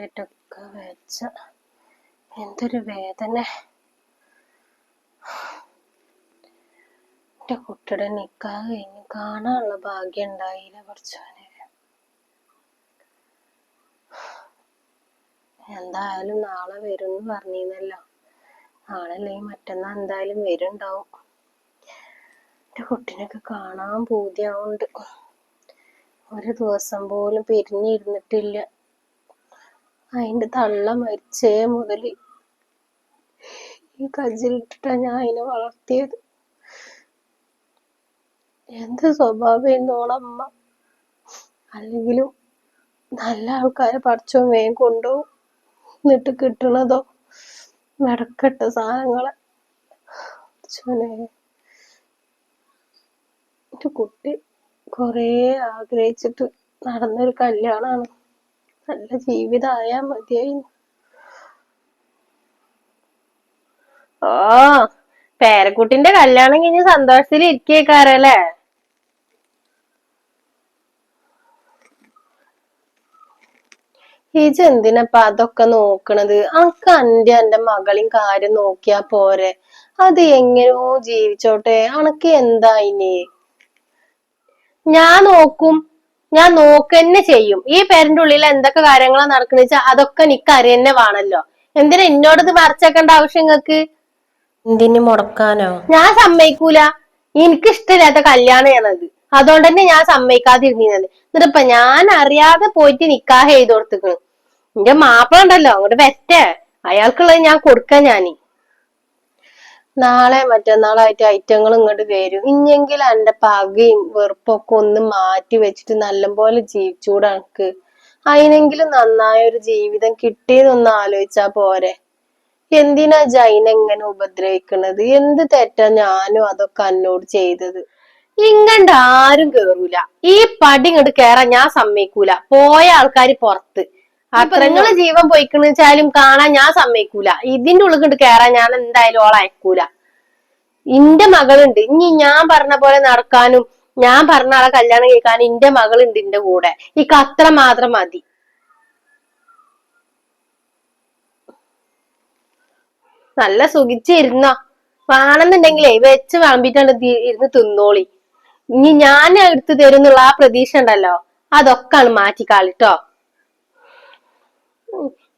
കൊണ്ടിട്ടൊക്കെ വെച്ച എന്തൊരു വേദന. എന്റെ കുട്ടിയുടെ നിക്കാഹ് കഴിഞ്ഞ് കാണാനുള്ള ഭാഗ്യം ഉണ്ടായില്ല കുറച്ചോനെ എന്തായാലും നാളെ വരും എന്ന് പറഞ്ഞിരുന്നല്ലോ. നാളെ അല്ലെങ്കിൽ എന്തായാലും വരുണ്ടാവും. എന്റെ കുട്ടീനൊക്കെ കാണാൻ പൂതിയാവുണ്ട് ഒരു ദിവസം പോലും പിരിഞ്ഞിരുന്നിട്ടില്ല. അതിന്റെ തള്ള മരിച്ചേ മുതൽ ഈ കജ്ജിലിട്ടിട്ടാ ഞാൻ അതിനെ വളർത്തിയത്. എന്ത് സ്വഭാവം ഓളമ്മ അല്ലെങ്കിലും നല്ല ആൾക്കാരെ പഠിച്ചോ വേഗം കൊണ്ടോ എന്നിട്ട് കിട്ടണതോ? നടക്കട്ടെ സാധനങ്ങളെ. കുട്ടി കൊറേ ആഗ്രഹിച്ചിട്ട് നടന്നൊരു കല്യാണാണ്. നല്ല ജീവിതമായാ മതിയായിരുന്നു ഓ പേരക്കുട്ടിന്റെ കല്യാണം കഴിഞ്ഞ് സന്തോഷത്തിൽ ഇരിക്കേക്കാരല്ലേ ഇജ് എന്തിനപ്പാ അതൊക്കെ നോക്കണത്. അനക്ക് അന്റെ എന്റെ മകളെയും കാര്യം നോക്കിയാ പോരെ. അത് എങ്ങനെയോ ജീവിച്ചോട്ടെ. അനക്ക് എന്താ ഞാൻ നോക്കും. ഞാൻ നോക്കന്നെ ചെയ്യും. ഈ പേരന്റെ ഉള്ളിൽ എന്തൊക്കെ കാര്യങ്ങളാ നടക്കണെന്ന് വെച്ചാൽ അതൊക്കെ നിക്ക് അറിയന്നെ വേണല്ലോ. എന്തിനാ എന്നോട് ഇത് മറച്ചേക്കേണ്ട ആവശ്യം നിങ്ങക്ക് എന്തിന് മുടക്കാനോ? ഞാൻ സമ്മതിക്കൂല. എനിക്ക് ഇഷ്ടമില്ലാത്ത കല്യാണമാണത് അതുകൊണ്ട് തന്നെ ഞാൻ സമ്മതിക്കാതിരുന്നത് എന്നിട്ടിപ്പൊ ഞാൻ അറിയാതെ പോയിട്ട് നിക്കാഹ് ചെയ്ത് കൊടുത്തിക്കണ്. എന്റെ മാപ്പിള ഉണ്ടല്ലോ അങ്ങോട്ട് വെറ്റേ അയാൾക്കുള്ളത് ഞാൻ കൊടുക്കാൻ ഞാൻ. നാളെ മറ്റന്നാളായിട്ട് ഐറ്റങ്ങൾ ഇങ്ങോട്ട് വരും. ഇനിയെങ്കിൽ എന്റെ പകയും വെറുപ്പൊക്കെ ഒന്ന് മാറ്റി വെച്ചിട്ട് നല്ലപോലെ ജീവിച്ചൂടെ എനിക്ക് അതിനെങ്കിലും നന്നായ ഒരു ജീവിതം കിട്ടിയതൊന്ന് ആലോചിച്ചാ പോരെ. എന്തിനാ ജൈന എങ്ങനെ ഉപദ്രവിക്കണത്? എന്ത് തെറ്റാ ഞാനും അതൊക്കെ എന്നോട് ചെയ്തത്? ഇങ്ങണ്ട് ആരും കേറൂല. ഈ പടി ഇങ്ങോട്ട് കേറാൻ ഞാൻ സമ്മതിക്കൂല. പോയ ആൾക്കാർ പുറത്ത്. നിങ്ങളെ ജീവൻ പോയിക്കണെന്ന് വെച്ചാലും കാണാൻ ഞാൻ സമ്മതിക്കൂല. ഇതിന്റെ ഉള്ളിൽ കണ്ട് കേറാൻ ഞാൻ എന്തായാലും ഓളെ അയക്കൂല. ഇന്റെ മകളുണ്ട്. ഇനി ഞാൻ പറഞ്ഞ പോലെ നടക്കാനും ഞാൻ പറഞ്ഞ ആളെ കല്യാണം കഴിക്കാനും ഇന്റെ മകളുണ്ട് ഇന്റെ കൂടെ. ഈ കത്ര മാത്രം മതി. നല്ല സുഖിച്ചിരുന്നോ? വേണമെന്നുണ്ടെങ്കിലേ വെച്ച് വിളമ്പിട്ടാണ് ഇരുന്ന് തിന്നോളി. ഇനി ഞാൻ എടുത്തു തരുന്നുള്ള ആ പ്രതീക്ഷ ഉണ്ടല്ലോ. അതൊക്കെ ആണ് മാറ്റിക്കാളിട്ടോ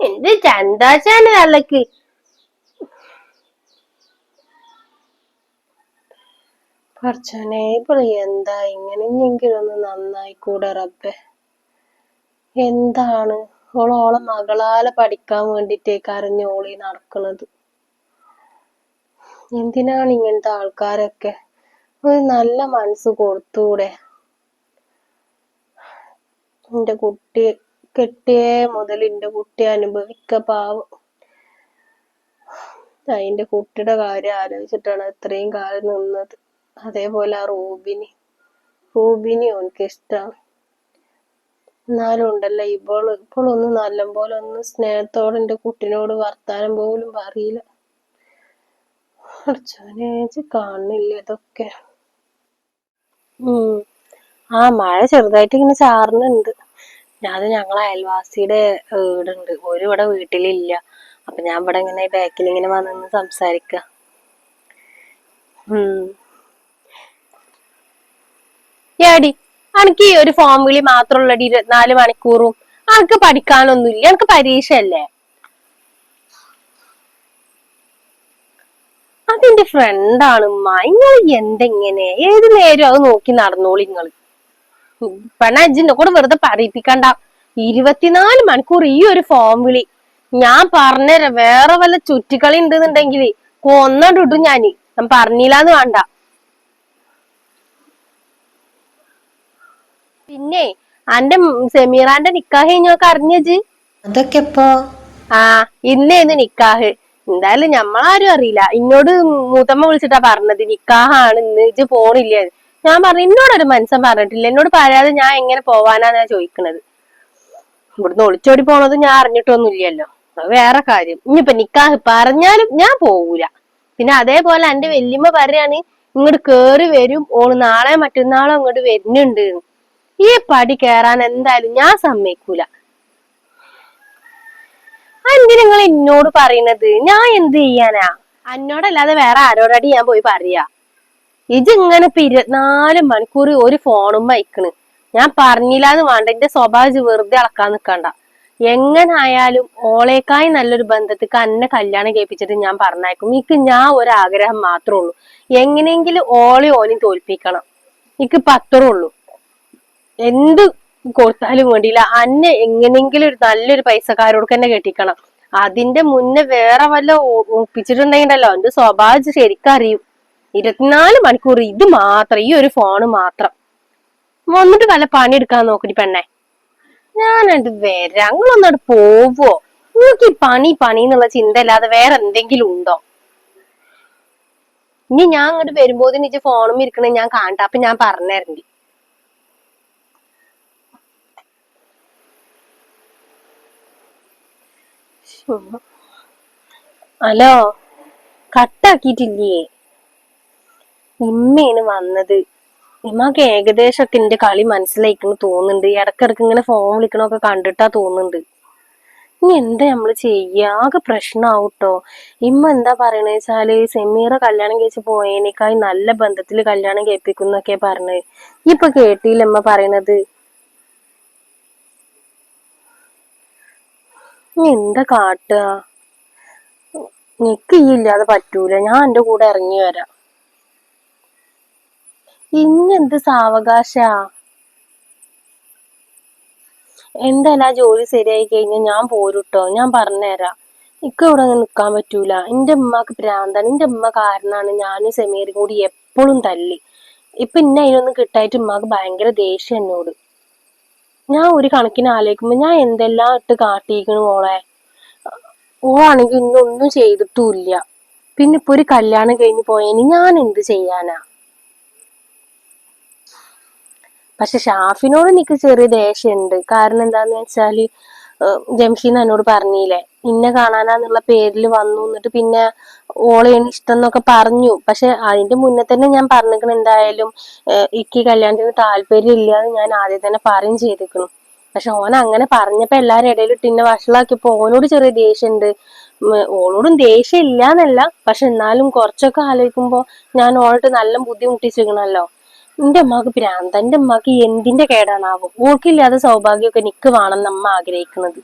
എന്ത് ചന്താച്ചാണ് അല്ലക്ക് പറച്ചോനെ എന്താ ഇങ്ങനെ എങ്കിലൊന്ന് നന്നായി കൂടെ റബ്ബെ? എന്താണ് ഓളോളെ മകളാലെ പഠിക്കാൻ വേണ്ടിട്ടേക്ക് അറിഞ്ഞ ഓളി നടക്കുന്നത് എന്തിനാണ് ഇങ്ങനത്തെ ആൾക്കാരൊക്കെ? ഒരു നല്ല മനസ്സ് കൊടുത്തൂടെ? എന്റെ കുട്ടി കെട്ടിയേ മുതൽ എന്റെ കുട്ടി അനുഭവിക്ക പാവം. അതിന്റെ കുട്ടിയുടെ കാര്യം ആലോചിച്ചിട്ടാണ് ഇത്രയും കാലം നിന്നത്. അതേപോലെ ആ റൂബിനി. റൂബിനി എനിക്ക് ഇഷ്ടമാണ് എന്നാലും ഉണ്ടല്ലോ ഇപ്പോൾ ഇപ്പോഴൊന്നും നല്ല പോലെ ഒന്ന് സ്നേഹത്തോടെ എന്റെ കുട്ടിനോട് വർത്താനം പോലും പറയില്ല. അടച്ചോനെ കാണില്ല ഇതൊക്കെ? ആ മഴ ചെറുതായിട്ട് ഇങ്ങനെ ചാറുന്നുണ്ട്. അത് ഞങ്ങളെ അയൽവാസിയുടെ വീടുണ്ട് ഒരു ഇവിടെ വീട്ടിലില്ല. അപ്പൊ ഞാൻ ഇവിടെ ഇങ്ങനെ ബാക്കിൽ ഇങ്ങനെ വന്നു സംസാരിക്ക. എനിക്ക് ഈ ഒരു ഫോം വിളി മാത്രമുള്ളടി ഇരുപത്തിനാല് മണിക്കൂറും. അനക്ക് പഠിക്കാനൊന്നുമില്ല. അനക്ക് പരീക്ഷയല്ലേ? അതെന്റെ ഫ്രണ്ടാണ് ഉമ്മ. നിങ്ങൾ എന്തെങ്ങനെ? ഏത് നേരം അത് നോക്കി നടന്നോളി നിങ്ങൾ പെണ്ണ അജിന്റെ കൂടെ വെറുതെ പറയിപ്പിക്കണ്ട. ഇരുപത്തിനാല് മണിക്കൂർ ഈ ഒരു ഫോം വിളി ഞാൻ പറഞ്ഞുതരാം വേറെ വല്ല ചുറ്റിക്കളി ഉണ്ടെന്നുണ്ടെങ്കിൽ കൊന്നിട്ടിട്ടു ഞാൻ. ഞാൻ പറഞ്ഞില്ലാന്ന് വേണ്ട. പിന്നെ അന്റെ സെമീറാന്റെ നിക്കാഹ് കഴിഞ്ഞൊക്കെ അറിഞ്ഞജ് അതൊക്കെ ആ ഇന്നേന്ന് നിക്കാഹ്. എന്തായാലും ഞമ്മളാരും അറിയില്ല. ഇന്നോട് മൂത്തമ്മ വിളിച്ചിട്ടാ പറഞ്ഞത്. നിക്കാഹാണ് ഇന്ന്. ഇജ് പോണില്ലേ? ഞാൻ പറഞ്ഞു എന്നോടൊരു മനസ്സം പറഞ്ഞിട്ടില്ല. എന്നോട് പറയാതെ ഞാൻ എങ്ങനെ പോവാനാന്നാ ചോദിക്കണത്? ഇവിടുന്ന് ഒളിച്ചോടി പോണത് ഞാൻ അറിഞ്ഞിട്ടൊന്നുമില്ലല്ലോ. അത് വേറെ കാര്യം. ഇനിയിപ്പൊ നിക്കാഹ് പറഞ്ഞാലും ഞാൻ പോവൂല. പിന്നെ അതേപോലെ എന്റെ വല്യമ്മ പറയാണ് ഇങ്ങോട്ട് കേറി വരും. ഓൾ നാളെ മറ്റന്നാളോ ഇങ്ങോട്ട് വരുന്നുണ്ട്. ഈ പടി കേറാൻ എന്തായാലും ഞാൻ സമ്മതിക്കൂല. എന്തിനാ നിങ്ങൾ എന്നോട് പറയണത്? ഞാൻ എന്ത് ചെയ്യാനാ? എന്നോടല്ലാതെ വേറെ ആരോടടി ഞാൻ പോയി പറയാ? ഇത് ഇങ്ങനെ ഇപ്പൊ ഇരുപത്തിനാല് മണിക്കൂർ ഒരു ഫോണും വയ്ക്കണ് ഞാൻ പറഞ്ഞില്ലാന്ന് വേണ്ട. എന്റെ സ്വഭാവം വെറുതെ അളക്കാൻ നിക്കണ്ട എങ്ങനായാലും ഓളേക്കായി നല്ലൊരു ബന്ധത്തിക്ക് അന്നെ കല്യാണം കേൾപ്പിച്ചിട്ട് ഞാൻ പറഞ്ഞേക്കും എനിക്ക് ഞാൻ ഒരാഗ്രഹം മാത്രമേ ഉള്ളൂ. എങ്ങനെയെങ്കിലും ഓളെ ഓനെ തോൽപ്പിക്കണം. എനിക്ക് പത്രേ ഉള്ളൂ. എന്ത് കൊടുത്താലും വേണ്ടിയില്ല. അന്നെ എങ്ങനെയെങ്കിലും ഒരു നല്ലൊരു പൈസക്കാരോട് തന്നെ കെട്ടിക്കണം. അതിന്റെ മുന്നേ വേറെ വല്ല ഒപ്പിച്ചിട്ടുണ്ടെങ്കിലോ എന്റെ സ്വഭാവം ശരിക്കറിയും. ശരിക്കും അറിയും ഇരുപത്തിനാല് മണിക്കൂർ ഇത് മാത്രം ഈ ഒരു ഫോണ് മാത്രം. വന്നിട്ട് വല്ല പണിയെടുക്കാൻ നോക്കടി പെണ്ണെ. ഞാനത് വരാം. നിങ്ങളൊന്നോട് പോവോ. നിങ്ങൾക്ക് ഈ പണി പണി എന്നുള്ള ചിന്ത അല്ലാതെ വേറെ എന്തെങ്കിലും ഉണ്ടോ? ഇനി ഞാൻ അങ്ങോട്ട് വരുമ്പോ ഇജ്ജ് ഫോണും ഇരിക്കണേ ഞാൻ കാണട്ടെ അപ്പൊ ഞാൻ പറഞ്ഞുതരണ്ടി ഹലോ കട്ടാക്കിയിട്ടില്ലേ? ഇമ്മയാണ് വന്നത്. ഇമ്മക്ക് ഏകദേശമൊക്കെ എന്റെ കളി മനസ്സിലായിക്കുന്നു തോന്നുന്നുണ്ട്. ഇടക്കിടക്ക് ഇങ്ങനെ ഫോൺ വിളിക്കണൊക്കെ കണ്ടിട്ടാ തോന്നുന്നുണ്ട്. ഇനി എന്താ നമ്മൾ ചെയ്യാകെ പ്രശ്നമാവട്ടോ ഇമ്മ എന്താ പറയണേ വെച്ചാൽ സെമീറ കല്യാണം കഴിച്ച് പോയതിനേക്കായി നല്ല ബന്ധത്തിൽ കല്യാണം കേൾപ്പിക്കുന്നൊക്കെ പറഞ്ഞത് ഇപ്പൊ കേട്ടില്ല അമ്മ പറയണത്? ഇനി എന്താ കാട്ടുക നിക്ക് ഈ ഇല്ലാതെ പറ്റൂല. ഞാൻ എന്റെ കൂടെ ഇറങ്ങി വരാം. ഇന്നെന്ത് സാവകാശ? എന്തായാലും ആ ജോലി ശരിയായി കഴിഞ്ഞാൽ ഞാൻ പോരുട്ടോ. ഞാൻ പറഞ്ഞുതരാം എനിക്ക് ഇവിടെ നിൽക്കാൻ പറ്റൂല. എന്റെ ഉമ്മക്ക് ഭ്രാന്താണ്. എന്റെ ഉമ്മ കാരണമാണ് ഞാനും സെമീറും കൂടി എപ്പോഴും തല്ലി. ഇപ്പൊ ഇന്നെ അതിനൊന്നും കിട്ടായിട്ട് ഉമ്മക്ക് ഭയങ്കര ദേഷ്യം എന്നോട്. ഞാൻ ഒരു കണക്കിന് ആലോചിക്കുമ്പോ ഞാൻ എന്തെല്ലാം ഇട്ട് കാട്ടിയിരിക്കണു മോളെ? ഓളാണെങ്കിൽ ഇന്നൊന്നും ചെയ്തിട്ടുമില്ല. പിന്നെ ഇപ്പൊ ഒരു കല്യാണം കഴിഞ്ഞു പോയതിന് ഞാൻ എന്ത് ചെയ്യാനാ? പക്ഷെ ഷാഫിനോട് എനിക്ക് ചെറിയ ദേഷ്യമുണ്ട്. കാരണം എന്താന്ന് വെച്ചാൽ ജംഷീന്ന് എന്നോട് പറഞ്ഞില്ലേ ഇന്നെ കാണാനാന്നുള്ള പേരിൽ വന്നു എന്നിട്ട് പിന്നെ ഓളേണ് ഇഷ്ടം എന്നൊക്കെ പറഞ്ഞു. പക്ഷെ അതിന്റെ മുന്നേ തന്നെ ഞാൻ പറഞ്ഞിരിക്കണം എന്തായാലും ഇക്കി കല്യാണത്തിന് താല്പര്യം ഇല്ലാന്ന് ഞാൻ ആദ്യം തന്നെ പറയും ചെയ്തിരിക്കണം. പക്ഷെ ഓൻ അങ്ങനെ പറഞ്ഞപ്പോ എല്ലാരും ഇടയിൽ ഇട്ടിന്നെ വഷളാക്കിയപ്പോ ഓനോട് ചെറിയ ദേഷ്യമുണ്ട്. ഓളോടും ദേഷ്യം ഇല്ല എന്നല്ല. പക്ഷെ എന്നാലും കുറച്ചൊക്കെ ആലോചിക്കുമ്പോ ഞാൻ ഓളോട്ട് നല്ല ബുദ്ധിമുട്ടിച്ചിരിക്കണല്ലോ. എന്റെ അമ്മയ്ക്ക് ഭ്രാന്ത എന്റെ അമ്മയ്ക്ക് എന്തിന്റെ കേടാണാവോ? ഓർക്കില്ലാതെ സൗഭാഗ്യമൊക്കെ നിക്ക് വേണം നമ്മ ആഗ്രഹിക്കുന്നത്.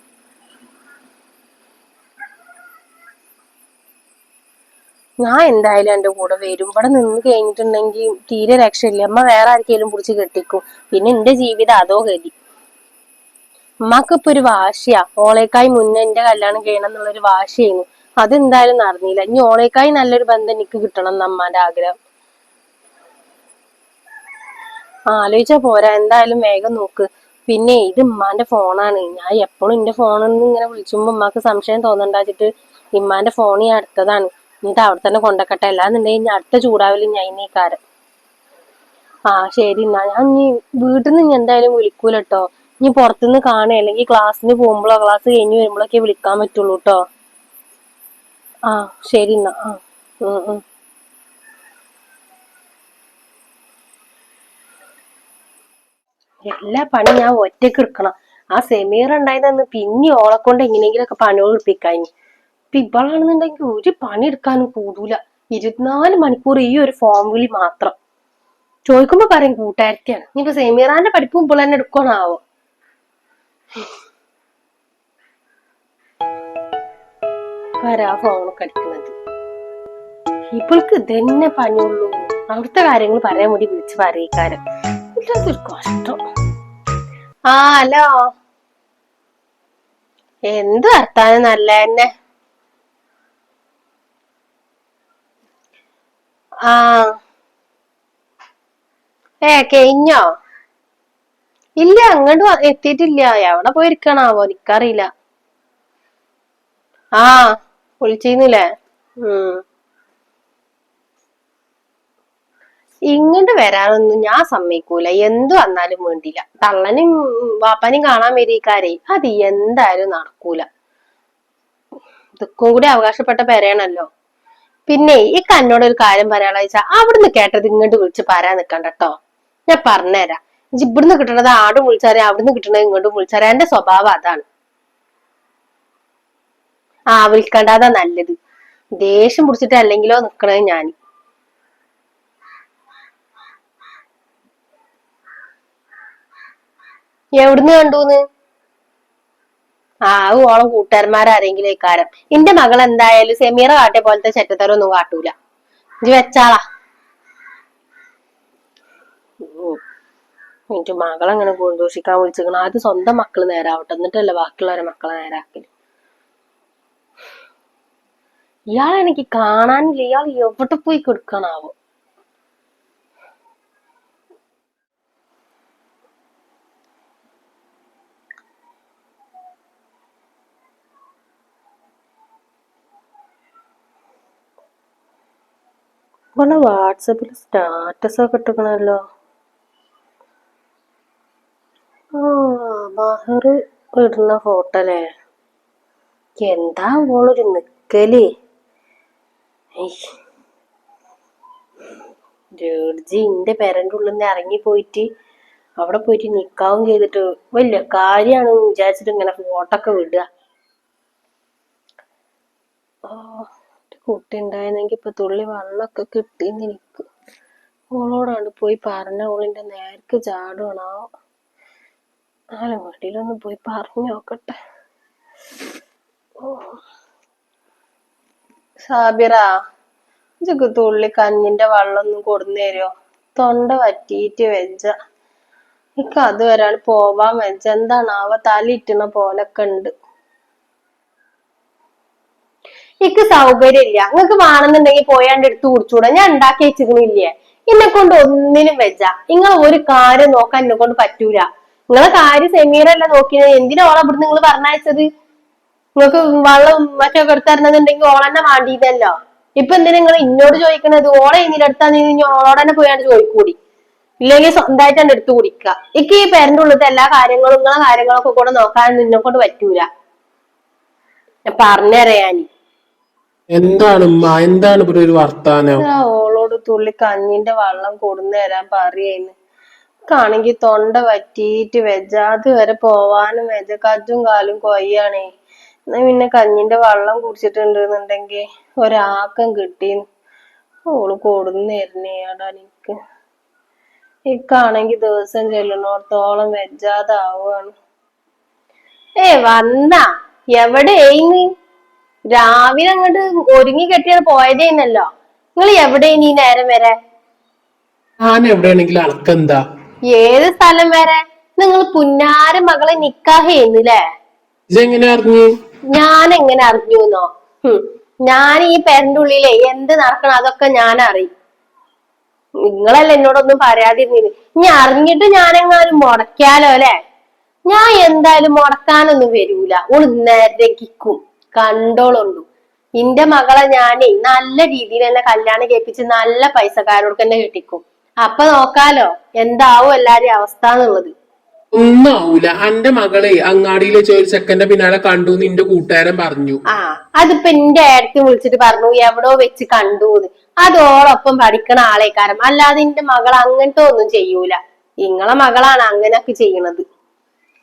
ഞാൻ എന്തായാലും എന്റെ കൂടെ വരും. ഇവിടെ നിന്ന് കഴിഞ്ഞിട്ടുണ്ടെങ്കിൽ തീരെ രക്ഷയില്ല. അമ്മ വേറെ ആർക്കെങ്കിലും പിടിച്ച് കെട്ടിക്കും. പിന്നെ എന്റെ ജീവിതം അതോ ഗതി. അമ്മക്കിപ്പോ ഒരു വാശിയാ. ഓളേക്കായി മുന്നേ എന്റെ കല്യാണം ചെയ്യണം എന്നുള്ളൊരു വാശിയായിരുന്നു. അതെന്തായാലും നടന്നില്ല. ഇനി ഓളേക്കായി നല്ലൊരു ബന്ധം എനിക്ക് കിട്ടണം എന്ന് അമ്മാന്റെ ആഗ്രഹം ആ, ആലോചിച്ചാ പോരാ. എന്തായാലും വേഗം നോക്ക്. പിന്നെ ഇത് ഉമ്മാന്റെ ഫോണാണ്. ഞാൻ എപ്പോഴും എന്റെ ഫോണിൽ നിന്ന് ഇങ്ങനെ വിളിച്ചുമ്പോ ഉമ്മാക്ക് സംശയം തോന്നണ്ടാച്ചിട്ട് ഇമ്മാന്റെ ഫോൺ ഈ അടുത്തതാണ്. എന്നിട്ട് അവിടെ തന്നെ കൊണ്ടക്കട്ടെ. അല്ലാന്നുണ്ടെങ്കിൽ ഞാൻ അടുത്ത ചൂടാവില്ല ഞാൻ ഇന്നേക്കാരം ആ ശരി എന്നാ. ഞാൻ ഇനി വീട്ടിൽ നിന്ന് ഇനി എന്തായാലും വിളിക്കൂല കേട്ടോ ഇനി പുറത്തുനിന്ന് കാണേ അല്ലെങ്കിൽ ക്ലാസ്സിന് പോകുമ്പോഴോ ക്ലാസ് കഴിഞ്ഞ് വരുമ്പോഴൊക്കെ വിളിക്കാൻ പറ്റുള്ളൂ കേട്ടോ ആ ശരി എന്നാ. ആ ഉം ഉം. എല്ലാ പണി ഞാൻ ഒറ്റയ്ക്ക് എടുക്കണം. ആ സെമീർ ഉണ്ടായതെന്ന് പിന്നെ ഓളെ കൊണ്ട് എങ്ങനെയെങ്കിലൊക്കെ പണി ഒളിപ്പിക്കാനി ഇപ്പൊ ഇവളാണെന്നുണ്ടെങ്കിൽ ഒരു പണി എടുക്കാനും കൂടൂല. ഇരുപത്തിനാല് മണിക്കൂർ ഈ ഒരു ഫോം വിളി മാത്രം. ചോദിക്കുമ്പോ പറയും കൂട്ടുകാരത്തിയാണ്. ഇനിയിപ്പോ സെമീറാന്റെ പഠിപ്പ് ഇപ്പോൾ തന്നെ എടുക്കണാവോ ആരാ ഫോണൊക്കെ അടിക്കുന്നത്. ഇവൾക്ക് ഇതന്നെ പണിയുള്ളൂ. അവിടുത്തെ കാര്യങ്ങൾ പറയാൻ വേണ്ടി വിളിച്ച് പറയിക്കാരൻ ഇല്ലാത്തൊരു കഷ്ടം. ആ ഹലോ. എന്ത് വർത്താനം? നല്ല തന്നെ. ആ. ഏ കഴിഞ്ഞോ? ഇല്ല അങ്ങോട്ട് എത്തിയിട്ടില്ല. എവിടെ പോയിരിക്കണാവോ? എനിക്കറിയില്ല. ആ വിളിച്ചിരുന്നില്ലേ? ഉം. ഇങ്ങോട്ട് വരാനൊന്നും ഞാൻ സമ്മതിക്കൂല. എന്തു വന്നാലും വേണ്ടില്ല. തള്ളനും വാപ്പാനും കാണാൻ വരീക്കാരെ അത് എന്തായാലും നടക്കൂല. ഇതൊക്കെ കൂടി അവകാശപ്പെട്ട പെരയാണല്ലോ പിന്നെ ഈ കന്നോട് ഒരു കാര്യം പറയാനുള്ള വെച്ചാ അവിടുന്ന് കേട്ടത് ഇങ്ങോട്ട് വിളിച്ച് പറയാൻ നിക്കണ്ട കേട്ടോ ഞാൻ പറഞ്ഞുതരാം. ഇവിടുന്ന് കിട്ടണത് ആടും വിളിച്ചാരേ അവിടുന്ന് കിട്ടണത് ഇങ്ങോട്ടും വിളിച്ചാരേ. എന്റെ സ്വഭാവം അതാണ്. ആ വിളിക്കണ്ടാതാ നല്ലത്. ദേഷ്യം പിടിച്ചിട്ട് അല്ലെങ്കിലോ നിക്കണത് ഞാൻ എവിടുന്ന് കണ്ടൂന്ന്? ആ ഓളെ കൂട്ടുകാരന്മാരാരെങ്കിലും ഇക്കാരം എന്റെ മകൾ എന്തായാലും സെമീറ കാട്ടിയ പോലത്തെ ചെറ്റത്തരൊന്നും കാട്ടൂല. ഇത് വെച്ചാളാ. എനിക്ക് മകളെങ്ങനെ ഗുണദോഷിക്കാൻ വിളിച്ചിരിക്കണം ആദ്യം സ്വന്തം മക്കൾ നേരാവട്ടെ. എന്നിട്ടല്ലേ ബാക്കിയുള്ളവരെ മക്കളെ നേരാക്കൽ. ഇയാളെനിക്ക് കാണാനില്ല ഇയാൾ എവിടെ പോയി കൊടുക്കണാവോ? ഇവിടെ വാട്സപ്പിൽ സ്റ്റാറ്റസ് ഒക്കെ ഇട്ടിക്കണല്ലോ ആ മഹർ ഇടുന്ന ഫോട്ടോ അല്ലേ എന്താ മോളൊരു നിക്കൽ. ജോർജി ഇന്റെ പെരന്റെ ഉള്ളിൽ നിന്ന് ഇറങ്ങി പോയിട്ട് അവിടെ പോയിട്ട് നിക്കാവും ചെയ്തിട്ട് വലിയ കാര്യമാണ് വിചാരിച്ചിട്ട് ഇങ്ങനെ ഫോട്ടോ ഒക്കെ വിടുക. ആ, ഒരു കുട്ടി ഉണ്ടായിരുന്നെങ്കി ഇപ്പൊ തുള്ളി വെള്ളമൊക്കെ കിട്ടിന്ന് എനിക്ക്. ഓളോടാണ്ട് പോയി പറഞ്ഞ ഓളിന്റെ നേർക്ക് ചാടുകയാണോ നാളെ വണ്ടിയിലൊന്ന് പോയി പറഞ്ഞു നോക്കട്ടെ. സാബിറ ഇജക്ക് തുള്ളി കഞ്ഞിന്റെ വെള്ളം ഒന്നും കൊടുന്നു തരുമോ തൊണ്ട വറ്റിയിട്ട് വെച്ച എനിക്ക് അത് ഒരാൾ പോവാൻ വെച്ച എന്താണാവ തലയിട്ടണ പോലൊക്കെ ഉണ്ട് എനിക്ക് സൗകര്യം ഇല്ല നിങ്ങൾക്ക് വേണമെന്നുണ്ടെങ്കിൽ പോയാണ്ട് എടുത്ത് കുടിച്ചൂടെ. ഞാൻ ഉണ്ടാക്കി വെച്ചിരുന്നില്ലേ എന്നെ കൊണ്ട് ഒന്നിനും വെച്ച നിങ്ങൾ ഒരു കാര്യം നോക്കാൻ എന്നെ കൊണ്ട് പറ്റൂല. നിങ്ങളെ കാര്യം സെമീറല്ല നോക്കിയത്. എന്തിനാ ഓളെ ഇവിടെ നിങ്ങൾ പറഞ്ഞയച്ചത്? നിങ്ങൾക്ക് വെള്ളം മറ്റൊക്കെ എടുത്തരണമെന്നുണ്ടെങ്കിൽ ഓളെന്നെ വേണ്ടിയതല്ലോ ഇപ്പൊ എന്തിനാ നിങ്ങൾ ഇന്നോട് ചോദിക്കണത്? ഓളെ എന്തിനാ എടുത്താന്ന് കഴിഞ്ഞാൽ ഓളോടെ തന്നെ പോയാണ്ട് ചോദിക്കൂടി. ഇല്ലെങ്കിൽ സ്വന്തമായിട്ട് തന്നെ എടുത്തു കുടിക്കുക. എനിക്ക് ഈ പേരന്റെ ഉള്ളത്തെ എല്ലാ കാര്യങ്ങളും നിങ്ങളെ കാര്യങ്ങളൊക്കെ കൂടെ നോക്കാൻ നിന്നെ കൊണ്ട് പറ്റൂല. പറഞ്ഞറിയാനി എന്താണ് എന്താണ് ഇവിടെ ഒരു വർത്താനം? ഓളോട് തുള്ളി കഞ്ഞിന്റെ വള്ളം കൊടുന്നു തരാൻ പറയുന്നു. കാണെങ്കി തൊണ്ട വറ്റിയിട്ട് വെജാത് വരെ പോവാനും വെജ കജ്ജും കാലും കൊയ്യാണേ. എന്നാ പിന്നെ കഞ്ഞിന്റെ വെള്ളം കുടിച്ചിട്ടുണ്ടെന്നുണ്ടെങ്കി ഒരാക്കം കിട്ടീന്ന്. ഓൾ കൊടുന്നു തരുന്നേടാ എനിക്ക്. ഇക്കാണെങ്കി ദിവസം ചെല്ലണോടത്തോളം വെജാതാവുകയാണ് ഏ വന്നാ. എവിടെയായിന്ന് രാവിലെ അങ്ങോട്ട് ഒരുങ്ങി കെട്ടിയത് പോയതേന്നല്ലോ നിങ്ങൾ എവിടെ നീ നേരം വരെ? ഞാൻ എവിടെയാണെങ്കിലും അനക്കെന്താ ഏത് സ്ഥലം വരെ? നിങ്ങൾ പുന്നാര മകളെ നിക്കാഹേന്നില്ലേ ഇതെങ്ങനെ അറിഞ്ഞു? ഞാൻ എങ്ങനെ അറിഞ്ഞു എന്നോ ഞാൻ ഈ പേരന്റെ ഉള്ളിലെ എന്ത് നടക്കണം അതൊക്കെ ഞാൻ അറിയും. നിങ്ങളല്ല എന്നോടൊന്നും പറയാതിരുന്നില്ല? ഇനി അറിഞ്ഞിട്ട് ഞാനെങ്ങാനും മുടക്കിയാലോ അല്ലെ? ഞാൻ എന്തായാലും മുടക്കാനൊന്നും വരൂല. ഓൾ നരകിക്കും കണ്ടോളുണ്ടു നിന്റെ മകളെ ഞാനേ നല്ല രീതിയിൽ എന്നെ കല്യാണം കേൾപ്പിച്ച് നല്ല പൈസക്കാരോടൊക്കെ തന്നെ കിട്ടിക്കും. അപ്പൊ നോക്കാലോ എന്താവും എല്ലാരും അവസ്ഥ എന്നുള്ളത്. ഒന്നും ആവൂല അന്റെ മകളെ അങ്ങാടിയിലെ ഒരു ചെക്കന്റെ പിന്നാലെ കണ്ടു നിന്റെ കൂട്ടുകാരൻ പറഞ്ഞു. ആ അതിപ്പോ എന്റെ ഏടത്ത് വിളിച്ചിട്ട് പറഞ്ഞു എവിടോ വെച്ച് കണ്ടു അതോടൊപ്പം പഠിക്കണ ആളേക്കാരം. അല്ലാതെ എന്റെ മകൾ അങ്ങനത്തെ ഒന്നും ചെയ്യൂല. നിങ്ങളെ മകളാണ് അങ്ങനൊക്കെ ചെയ്യണത്.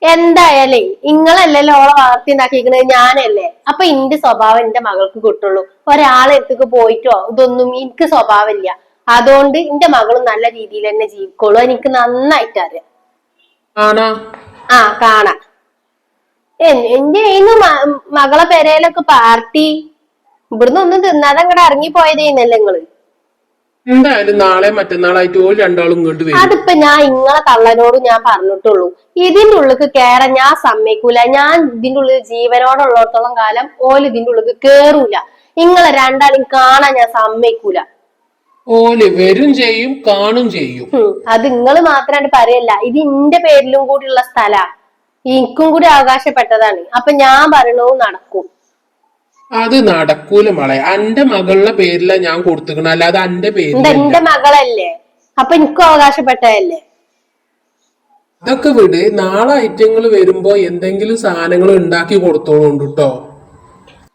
എന്തായാലേ ഇങ്ങളല്ലല്ലോ ഓളെ വളർത്തി ഉണ്ടാക്കിയിരിക്കുന്നത് ഞാനല്ലേ. അപ്പൊ എന്റെ സ്വഭാവം എന്റെ മകൾക്ക് കിട്ടുള്ളൂ. ഒരാളെ അടുത്തേക്ക് പോയിട്ടോ ഇതൊന്നും എനിക്ക് സ്വഭാവമില്ല. അതുകൊണ്ട് എന്റെ മകളും നല്ല രീതിയിൽ തന്നെ ജീവിക്കോളൂ. എനിക്ക് നന്നായിട്ട് അറിയാം. ആണാ? ആ കാണാം. എന്റെ ഇന്ന് മകളെ പെരയിലൊക്കെ പാർട്ടി. ഇവിടുന്ന് ഒന്നും തിന്നാതെ അങ്ങോട്ട് ഇറങ്ങി പോയതേന്നല്ലേ നിങ്ങൾ? എന്തായാലും നാളെ മറ്റന്നാളായിട്ട് ഓൾ രണ്ടാളും ഇങ്ങോട്ട് വരും. അതിപ്പോ ഞാൻ ഇങ്ങളെ തള്ളനോട് ഞാൻ പറഞ്ഞിട്ടുള്ളൂ. ഇതിന്റെ ഉള്ളിക്ക് കേറാൻ ഞാൻ സമ്മതിക്കൂല. ഞാൻ ഇതിന്റെ ഉള്ളിൽ ജീവനോടുള്ളിടത്തോളം കാലം ഓൽ ഇതിന്റെ ഉള്ളിൽ കേറൂല. ഇങ്ങളെ രണ്ടാളും കാണാൻ ഞാൻ സമ്മതിക്കൂല. ഓൽ വരും ചെയ്യും കാണും ചെയ്യും. അത് നിങ്ങൾ മാത്രമായിട്ട് പറയല്ല. ഇത് ഇന്റെ പേരിലും കൂടിയുള്ള സ്ഥല. എനിക്കും കൂടി അവകാശപ്പെട്ടതാണ്. അപ്പൊ ഞാൻ പറയണവും നടക്കും. അത് നടക്കൂല മോളെ. അന്റെ മകളുടെ പേരില ഞാൻ കൊടുത്തിക്കണ അല്ലാതെ അന്റെ പേരിൽ എന്റെ മകളല്ലേ? അപ്പൊ എനിക്ക് അവകാശപ്പെട്ടതല്ലേ? അതൊക്കെ വിട്. നാളെ ഐറ്റങ്ങൾ വരുമ്പോ എന്തെങ്കിലും സാധനങ്ങൾ ഉണ്ടാക്കി കൊടുത്തോളുണ്ട് കേട്ടോ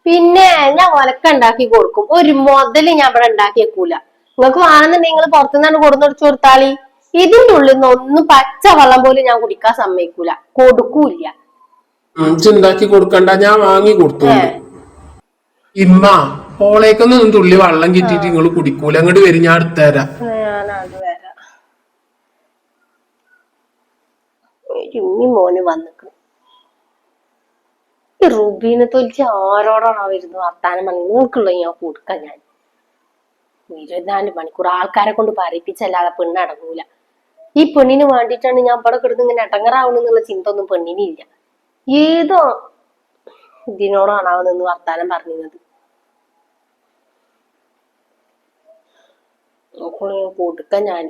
പിന്നെ ഞാൻ ഒലക്ക ഉണ്ടാക്കി കൊടുക്കും. ഒരു മുതൽ ഞാൻ ഇവിടെ ഉണ്ടാക്കി വെക്കൂല നിങ്ങൾക്ക് വേണമെന്നുണ്ടെങ്കിൽ നിങ്ങൾ പുറത്തുനിന്നാണ് കൊടുന്നടിച്ചു കൊടുത്താളി. ഇതിന്റെ ഉള്ളിൽ നിന്ന് ഒന്നും പച്ച വെള്ളം പോലും ഞാൻ കുടിക്കാൻ സമ്മതിക്കൂല. കൊടുക്കൂല ഉണ്ടാക്കി കൊടുക്കണ്ട. ഞാൻ വാങ്ങി കൊടുത്തോളൂ. ഇമ്മ ഓളേക്കൊന്നും തുള്ളി വെള്ളം കിട്ടിയിട്ട് നിങ്ങൾ കുടിക്കൂല. അങ്ങോട്ട് വരും ഞാൻ എടുത്തുതരാം വരാ. മോന് വന്നിക്കണ് ഈ റുബീനെ തൊലിച്ച് ആരോടാണോ വരുന്നത് വർത്താനം പറഞ്ഞു നിങ്ങൾക്കുള്ള ഞാൻ കൊടുക്കാം ഞാൻ. ഇരുപത്തിനാല് മണിക്കൂർ ആൾക്കാരെ കൊണ്ട് പറയിപ്പിച്ചല്ലാതെ പെണ്ണടങ്ങൂല ഈ പെണ്ണിന് വേണ്ടിയിട്ടാണ് ഞാൻ ഇവിടെ കിടന്ന് ഇങ്ങനെ ഇടങ്ങറാവണെന്നുള്ള ചിന്ത ഒന്നും പെണ്ണിനില്ല. ഏതോ ഇതിനോടാണാവോ നിന്ന് വർത്താനം ഞാൻ കൊടുക്കാം ഞാൻ